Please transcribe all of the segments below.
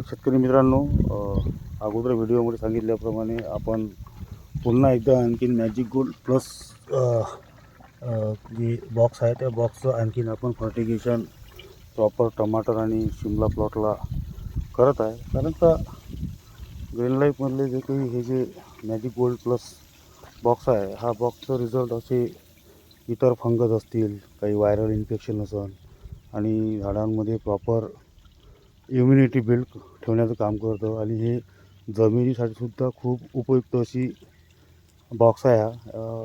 शेतकरी मित्रांनो अगोदर व्हिडिओमध्ये सांगितल्याप्रमाणे आपण पुन्हा एकदा आणखीन मॅजिक गोल्ड प्लस जे बॉक्स आहे त्या बॉक्सचं आणखीन आपण फर्टिगेशन प्रॉपर टमाटर आणि शिमला प्लॉटला करत आहे. कारण का ग्रीन लाईफमधले जे काही हे जे मॅजिक गोल्ड प्लस बॉक्स आहे हा बॉक्सचा रिझल्ट असे इतर फंगस असतील काही व्हायरल इन्फेक्शन असेल आणि झाडांमध्ये प्रॉपर इम्युनिटी बिल्ड ठेवण्याचं काम करतं. आणि हे जमिनीसाठी सुद्धा खूप उपयुक्त अशी बॉक्स आहे हा.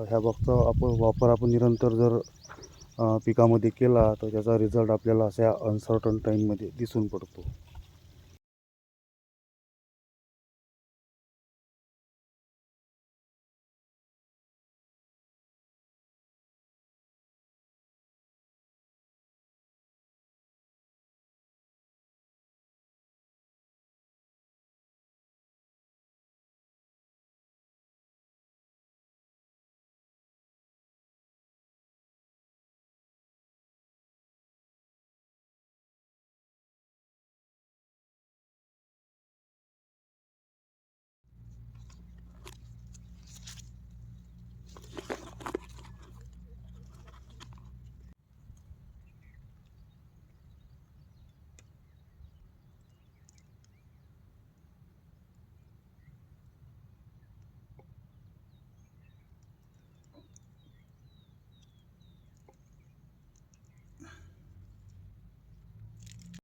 ह्या बॉक्सचा आपण वापर आपण निरंतर जर पिकामध्ये केला तर त्याचा रिझल्ट आपल्याला अशा अनसर्टन टाईममध्ये दिसून पडतो.